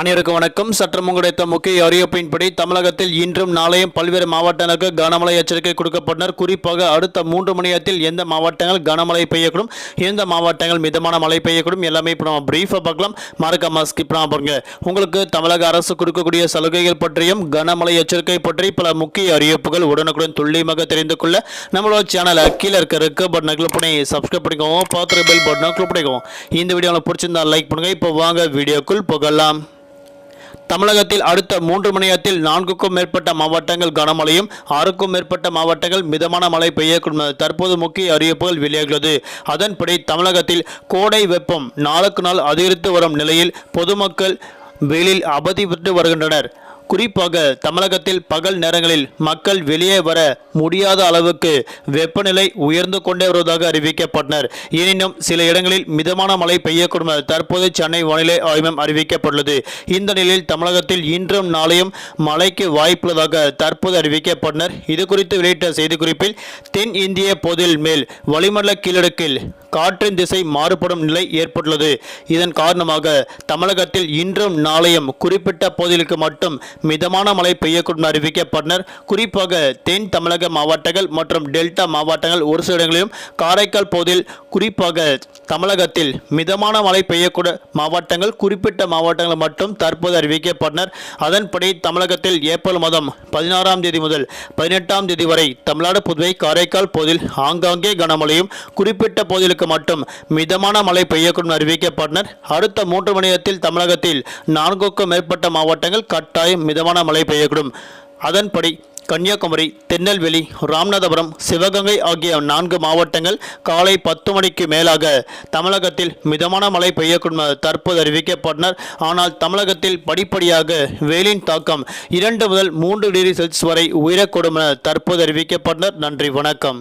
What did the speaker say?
அனைவருக்கும் வணக்கம். சற்று கிடைத்த முக்கிய அறிவிப்பின்படி தமிழகத்தில் இன்றும் நாளையும் பல்வேறு மாவட்டங்களுக்கு கனமழை எச்சரிக்கை கொடுக்கப்பட்டனர். குறிப்பாக அடுத்த மூன்று மணி நேரத்தில் எந்த மாவட்டங்கள் கனமழை பெய்யக்கூடும் எந்த மாவட்டங்கள் மிதமான மழை பெய்யக்கூடும் எல்லாமே இப்போ நம்ம பிரீஃபாக பார்க்கலாம். மறக்காம ஸ்கிப் பாருங்க. உங்களுக்கு தமிழக அரசு கொடுக்கக்கூடிய சலுகைகள் பற்றியும் கனமழை எச்சரிக்கை பற்றி பல முக்கிய அறிவிப்புகள் உடனுக்குடன் துல்லியமாக தெரிந்து கொள்ள நம்மளோட சேனலை கீழே இருக்க இருக்க பட்டனை கிளிக் பண்ணி சப்ஸ்கிரைப் பண்ணிக்கோங்க. பார்த்துரு பெல் பட்டனை கிளிக் பண்ணிக்கோங்க. இந்த வீடியோவில் பிடிச்சிருந்தா லைக் பண்ணுங்கள் இப்போ வாங்க வீடியோக்குள் புகழலாம் தமிழகத்தில் அடுத்த மூன்று மணி நேரத்தில் நான்குக்கும் மேற்பட்ட மாவட்டங்கள் கனமழையும் ஆறுக்கும் மேற்பட்ட மாவட்டங்கள் மிதமான மழை பெய்யக்கூடும் தற்போது முக்கிய அறிவிப்புகள் வெளியாகிறது அதன்படி தமிழகத்தில் கோடை வெப்பம் நாளுக்கு நாள் அதிகரித்து வரும் நிலையில் பொதுமக்கள் வெயிலில் அவதிப்பட்டு வருகின்றனர். குறிப்பாக தமிழகத்தில் பகல் நேரங்களில் மக்கள் வெளியே வர முடியாத அளவுக்கு வெப்பநிலை உயர்ந்து கொண்டே வருவதாக அறிவிக்கப்பட்டனர். எனினும் சில இடங்களில் மிதமான மழை பெய்யக்கூடும் என தற்போது சென்னை வானிலை ஆய்வம் அறிவிக்கப்பட்டுள்ளது. இந்த நிலையில் தமிழகத்தில் இன்றும் நாளையும் மழைக்கு வாய்ப்புள்ளதாக தற்போது அறிவிக்கப்பட்டனர். இது குறித்து வெளியிட்ட செய்திக்குறிப்பில் தென் இந்திய பொதில் மேல் வளிமண்டல கீழடுக்கில் காற்றின் திசை மாறுபடும் நிலை ஏற்பட்டுள்ளது. இதன் காரணமாக தமிழகத்தில் இன்றும் நாளையும் குறிப்பிட்ட பகுதிகளுக்கு மட்டும் மிதமான மழை பெய்யக்கூடும் அறிவிக்கப்பட்டனர். குறிப்பாக தென் தமிழக மாவட்டங்கள் மற்றும் டெல்டா மாவட்டங்கள் ஒரு சில இடங்களிலும் காரைக்கால் பகுதியில் குறிப்பாக தமிழகத்தில் மிதமான மழை பெய்யக்கூட மாவட்டங்கள் குறிப்பிட்ட மாவட்டங்கள் மட்டும் தற்போது அறிவிக்கப்பட்டனர். அதன்படி தமிழகத்தில் ஏப்ரல் மாதம் பதினாறாம் தேதி முதல் பதினெட்டாம் தேதி வரை தமிழ்நாடு புதுவை காரைக்கால் பகுதியில் ஆங்காங்கே கனமழையும் குறிப்பிட்ட பகுதிகளுக்கு மட்டும் மிதமான மழை பெய்யக்கூடும் அறிவிக்கப்பட்டனர். அடுத்த மூன்று மணி நேரத்தில் தமிழகத்தில் நான்குக்கும் மேற்பட்ட மாவட்டங்கள் கட்டாயம் மிதமான மழை பெய்யக்கூடும். அதன்படி கன்னியாகுமரி திருநெல்வேலி ராமநாதபுரம் சிவகங்கை ஆகிய நான்கு மாவட்டங்கள் காலை பத்து மணிக்கு மேலாக தமிழகத்தில் மிதமான மழை பெய்யக்கூடும் தற்போது அறிவிக்கப்பட்டனர். ஆனால் தமிழகத்தில் படிப்படியாக வெயிலின் தாக்கம் இரண்டு முதல் மூன்று டிகிரி செல்சியஸ் வரை உயரக்கூடும் என தற்போது அறிவிக்கப்பட்டனர். நன்றி வணக்கம்.